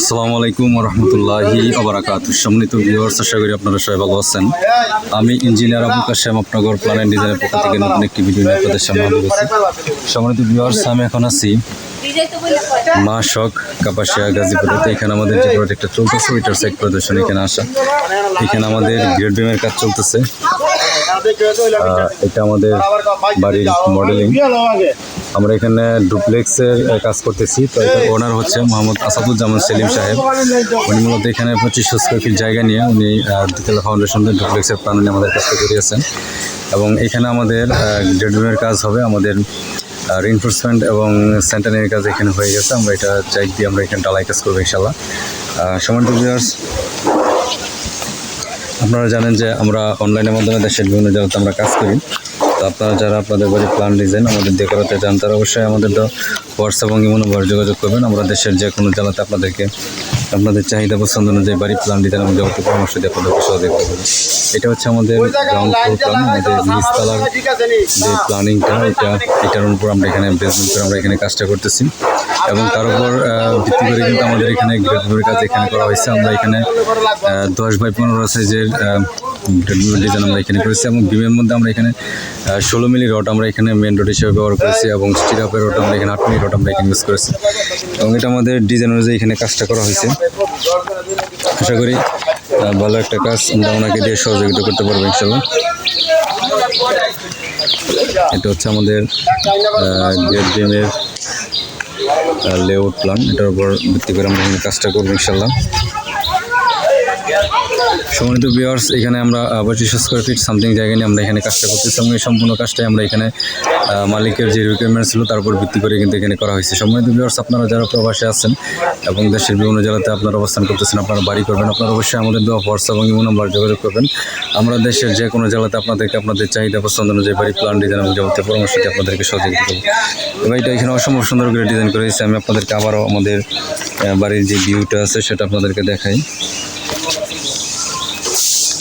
আসসালামু আলাইকুম রহমতুল্লাহি আবরাকাত সম্মানিত ভিউয়ার্স আশা করি আপনারা সবাই ভালো আছেন। আমি ইঞ্জিনিয়ার আবুল কাশেম, আপনাগর প্ল্যান অ্যান্ড ডিজাইনের পক্ষ থেকে নতুন একটি ভিডিও নিয়ে আপনাদের সামনে হাজির হয়েছি। সম্মানিত ভিউয়ার্স আমি এখন আছি মা শখ কাপাসিয়া গাজীপুরে এখানে আমাদের যে প্রজেক্টটা চলতেছে, ওইটার সাইড প্রদর্শন এখানে আসা। এখানে আমাদের গ্রেড বিমের কাজ চলতেছে। এটা আমাদের বাড়ির মডেলিং আমরা এখানে ডুপ্লেক্সের কাজ করতেছি। তো এটার ওনার হচ্ছে মোহাম্মদ আসাদুজ্জামান সেলিম সাহেব। উনি মূলত এখানে পঁচিশশো স্কোয়ার ফিট জায়গা নিয়ে উনি আহ, দ্বিতলা ফাউন্ডেশন ডুপ্লেক্সের প্ল্যান নিয়ে আমাদের কাছে করিয়েছেন এবং এখানে আমাদের গ্রেডরুমের কাজ হবে আমাদের রিনফোর্সমেন্ট এবং সেন্টারের কাজ এখানে হয়ে গেছে। আমরা এটা চাইক দিয়ে আমরা এখানে ডালাই কাজ করব ইনশাল্লাহ সমান ভিউয়ার্স আপনারা জানেন যে আমরা অনলাইনের মাধ্যমে দেশের বিভিন্ন জায়গাতে আমরা কাজ করি। আপনারা যারা আপনাদের বাড়ি প্ল্যান ডিজাইন আমাদের দিয়ে করাতে চান তারা অবশ্যই আমাদের তো হোয়াটসঅ্যাপ এবং ইমো নম্বর যোগাযোগ করবেন। আমরা দেশের যে কোনো জেলাতে আপনাদেরকে আপনাদের চাহিদা পছন্দ অনুযায়ী বাড়ি প্ল্যান ডিজাইন আমাদের যাবতীয় পরামর্শ দিয়ে আপনাদেরকে সহযোগিতা করবেন এটা হচ্ছে আমাদের গ্রাউন্ড ফ্লোর প্ল্যান আমাদের নিচতলার যে প্ল্যানিংটা এটা এটার উপর আমরা এখানে বেসমেন্ট করে আমরা এখানে কাজটা করতেছি। এবং তার উপর ভিত্তি করে কিন্তু আমাদের এখানে গ্রেড কাজ এখানে করা হয়েছে। আমরা এখানে দশ বাই পনেরো সাইজের ডিজাইন আমরা এখানে করেছি এবং বিমের মধ্যে আমরা এখানে ষোলো মিলি রড আমরা এখানে মেন রড হিসেবে ব্যবহার করেছি এবং স্টিরাপের রড আমরা এখানে আট মিলি রড আমরা এখানে ইউজ করেছি। এবং এটা আমাদের ডিজাইন অনুযায়ী এখানে কাজটা করা হয়েছে। আশা করি ভালো একটা কাজ আমরা ওনাকে দিয়ে সহযোগিতা করতে পারব ইনশাল্লাহ এটা হচ্ছে আমাদের গেট বিমের লেআউট প্ল্যান এটার উপর ভিত্তি করে আমরা এখানে কাজটা করব ইনশাল্লাহ সম্মানিত ভিউয়ার্স এখানে আমরা পঁচিশশো স্কোয়ার ফিট সামথিং জায়গা নিয়ে আমরা এখানে কাজটা করতেছি এবং এই সম্পূর্ণ কাজটাই আমরা এখানে মালিকের যে রিকোয়ারমেন্ট ছিল তার উপর ভিত্তি করে কিন্তু এখানে করা হয়েছে। সম্মানিত ভিউয়ার্স আপনারা যারা প্রবাসে আছেন এবং দেশের বিভিন্ন জেলাতে আপনারা অবস্থান করতেছেন, আপনারা বাড়ি করবেন, আপনারা অবশ্যই আমাদের দেওয়া হোয়াটসঅ্যাপ এবং ইমো নাম্বার যোগাযোগ করবেন। আমরা দেশের যে কোনো জেলাতে আপনাদেরকে, আপনাদের চাহিদা পছন্দ অনুযায়ী বাড়ি প্ল্যান ডিজাইন এবং যাবতীয় পরামর্শ দিয়ে আপনাদেরকে সহযোগিতা করব। এবং এটা এখানে অসম্ভব সুন্দর করে ডিজাইন করে দিয়েছি আমি আপনাদেরকে আবারও আমাদের বাড়ির যে ভিউটা আছে সেটা আপনাদেরকে দেখাই একানব্বই ফুট একটা করে ভরবো কবি একত্রিশ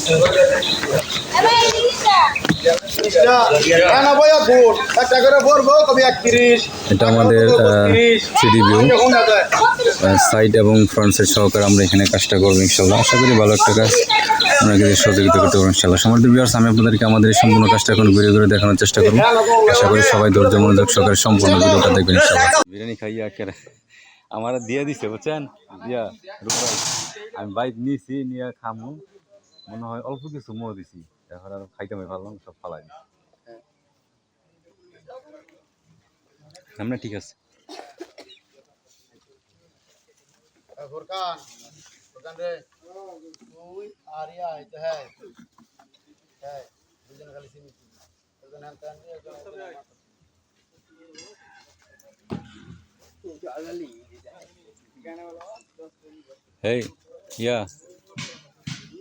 এটা আমাদের থ্রিডি ভিউ সাইড এবং ফ্রন্ট সাইড সহকারে আমরা এখানে কাজটা করব ইনশাল্লাহ। আশা করি ভালো একটা কাজ। আপনাকে সহযোগিতা করতে পারব ইনশাল্লাহ। সমর্থ বিয়ার্স আমি আপনাদেরকে আমাদের এই সম্পূর্ণ কাজটা এখন ঘুরে ঘুরে দেখানোর চেষ্টা করব। আশা করি সবাই ধৈর্য মনোযোগ সহকারে সম্পূর্ণ ভিডিওটা দেখবেন ইনশাল্লাহ। বিরিয়ানি খাইয়া কেন আমার দিয়ে দিছে বুঝছেন? দিয়া আমি বাইক নিয়েছি নিয়ে খামু। মনে হয় অল্প কিছু মো দিছি। এখন আর খাইতে আমি ভাবলাম সব ফালাই আমরা ঠিক আছে। ফুরকান ফুরকান রে। তুই আর ইয়া হ্যাঁ হ্যাঁ দুজন খালি চিনি। দুজন হ্যাঁ তান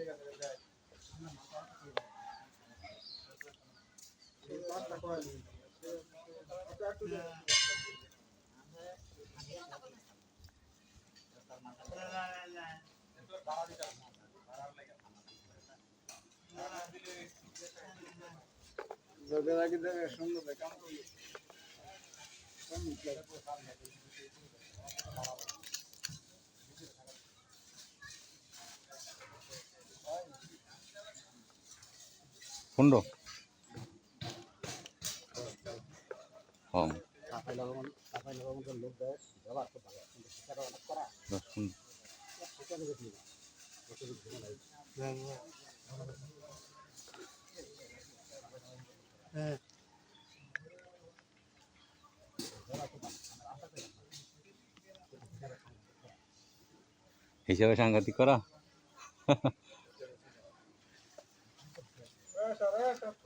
খুব ভালো কিন্তু সেটা অনেক করা দেখি হ্যাঁ হিসাবে সাংঘাতিক করা।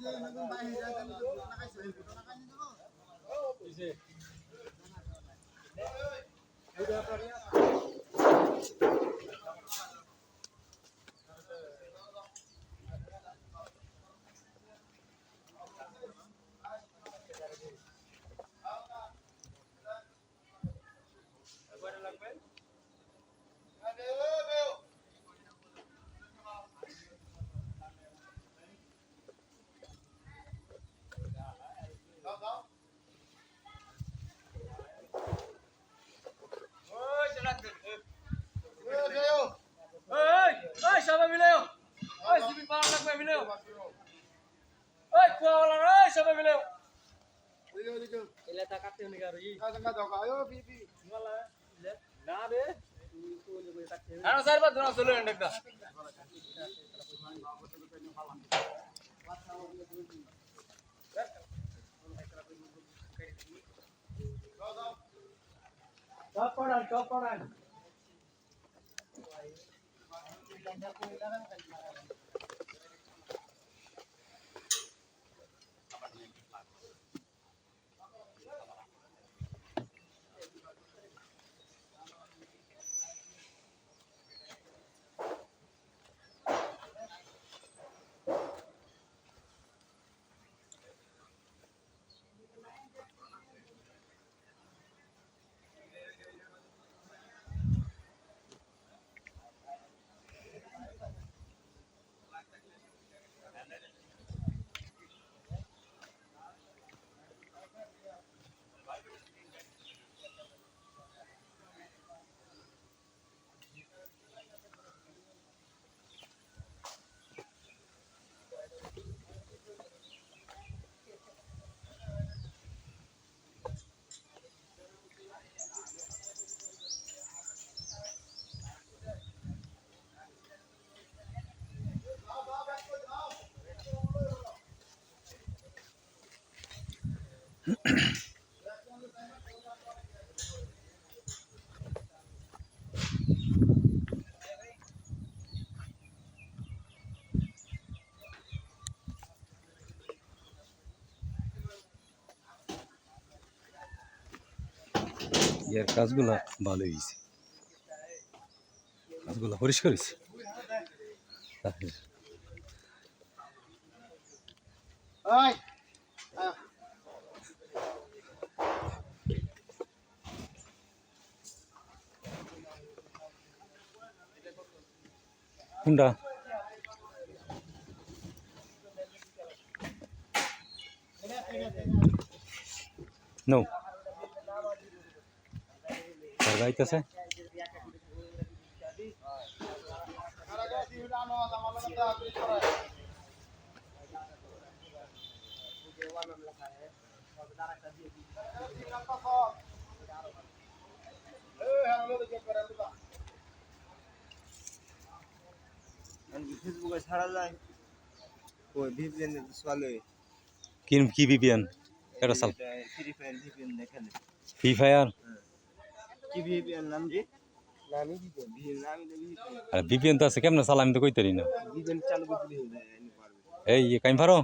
নতুন বাইরে যাতে লাগাইছে ফটো লাগাই দেবো ওই ওই সবাই মিলে ওই সিবি পাওয়া লাগবে মিলে ওই কোয়ালা ওই সবাই মিলে। এলে তা কাটতে নি গাড়ি না রে না স্যার বাদ না চলে একটা। টপ পড়ান টপ পড়ান ইয়ার কাজগুলা ভালো হয়েছে কাজগুলা পরিষ্কার হয়েছে কোনটা? আর ফেসবুকে ছাড়া যায় ওই ভিপিএন চলে। কি কি বিপিএন এটা সাল ফ্রি ফায়ার ভিপিএন দেখেন। Free fire? আর বিপিএন তো আছে কেমনে চালা আমি তো না। যায় এনে পারবে। এই ইয়ে কাইম পারো?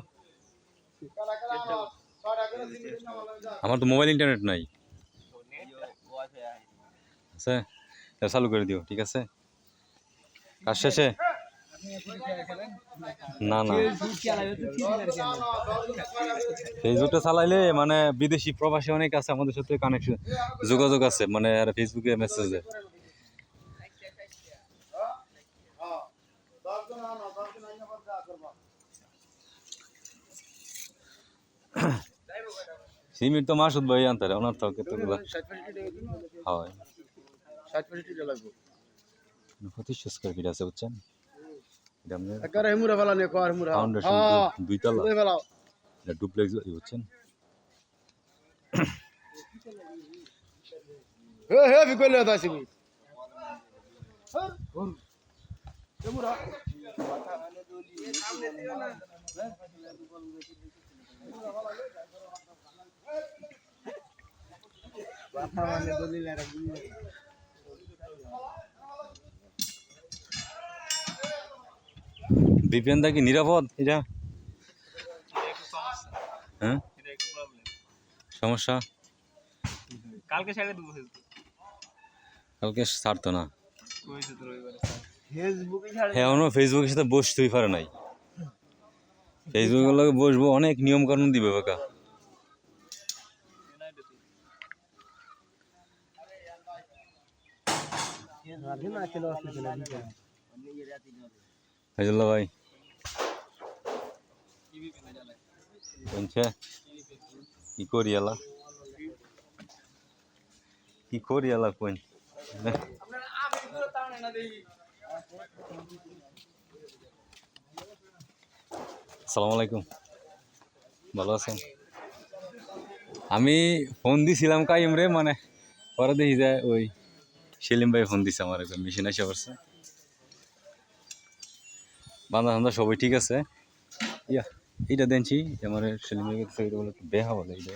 আমার তো মোবাইল ইন্টারনেট নাই। আছে চালু করে দিও ঠিক আছে? কাজ শেষে। না না। ফেসবুকটা চালাইলে মানে বিদেশি প্রবাসী অনেক আছে আমাদের সাথে কানেকশন যোগাযোগ আছে মানে আর ফেসবুকে মেসেজ দেয়। সিমির তো মাসুদ ভাই আনতারে ওনার তো কতগুলো? হয়। পঁচিশশো স্কোয়ার ফিট আছে বুঝছেন? একবারে হিমুরা ফেলা নিয়ে কর হিমুরা। ফাউন্ডেশন হ্যাঁ দুই তলা। তুই ফেলাও। এটা ডুপ্লেক্স বাড়ি বুঝছেন? হে হে বিকলে হতা সিবি হিমুরা। কথা মানে দলিল আর বুঝলি ভিপিএন দা কি নিরাপদ? এটা? হ্যাঁ? সমস্যা? কালকে ছেড়ে দেবো কালকে ছাড়তো না। কইছে তো রবিবারে ফেসবুকে ছাড়ে। হ্যাঁ ফেসবুকের সাথে বসতেই পারে নাই। ফেসবুকের লগে বসবো অনেক নিয়ম কানুন দিবে বাকা। রাধে না চলো আসলে চলে ভাই। শুনছে কি করি এলা কি করি এলা কোন আসসালামু আলাইকুম। ভালো আছেন? আমি ফোন দিছিলাম কাইম রে মানে পরে দেখি যায় ওই সেলিম ভাই ফোন দিছে আমার মেশিন এসে পড়ছে। বান্ধা বান্ধা সবাই ঠিক আছে। ইয়া এইটা দেনছি আমার সেলিম ভাই কাছে এটা বলে একটু বেহা বলে এইটা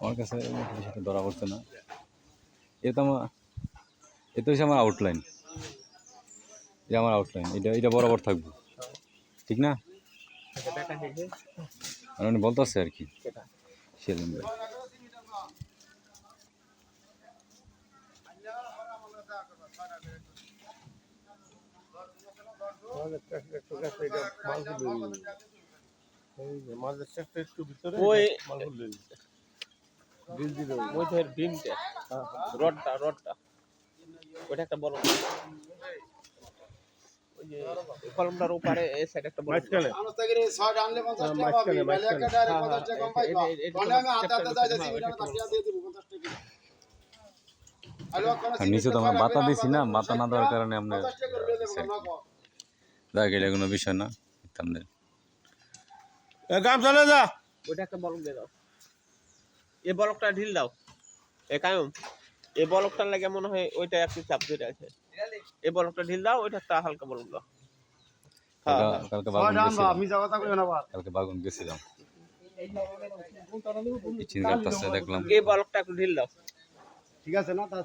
আমার কাছে সাথে ধরা পড়ছে না। এটা আমার এটা হচ্ছে আমার আউটলাইন এটা আমার আউটলাইন এটা এটা বরাবর থাকবে। ঠিক না? আর উনি বলতেছে আর কি। সেলিম ভাই। মাঝের চেষ্টা একটু ভিতরে ওই মালগুলো ওই ধর রডটা রডটা। ওইটা একটা বড় কলমটার এই সাইড একটা বড় মাঝখানে। মাঝখানে, মাঝখানে। নিচে তো আমরা বাতা দিছি না বাতা না দেওয়ার কারণে আমরা দেখ এটা কোনো বিষয় না তাহলে। কাম চলে যা। ওইটা একটা বলক দিয়ে দাও। এই বলকটা ঢিল দাও। এ কায়ম বলকটার লাগে মনে হয় ওইটা একটু চাপ ধরে আছে। এই বলকটা ঢিল দাও ওইটা একটা হালকা বলক দাও। হ্যাঁ হ্যাঁ। কালকে- বাগুন গেছিলাম। কালকে বাগুন গেছিলাম। দেখলাম। এই বলকটা একটু ঢিল দাও। ঠিক আছে না তা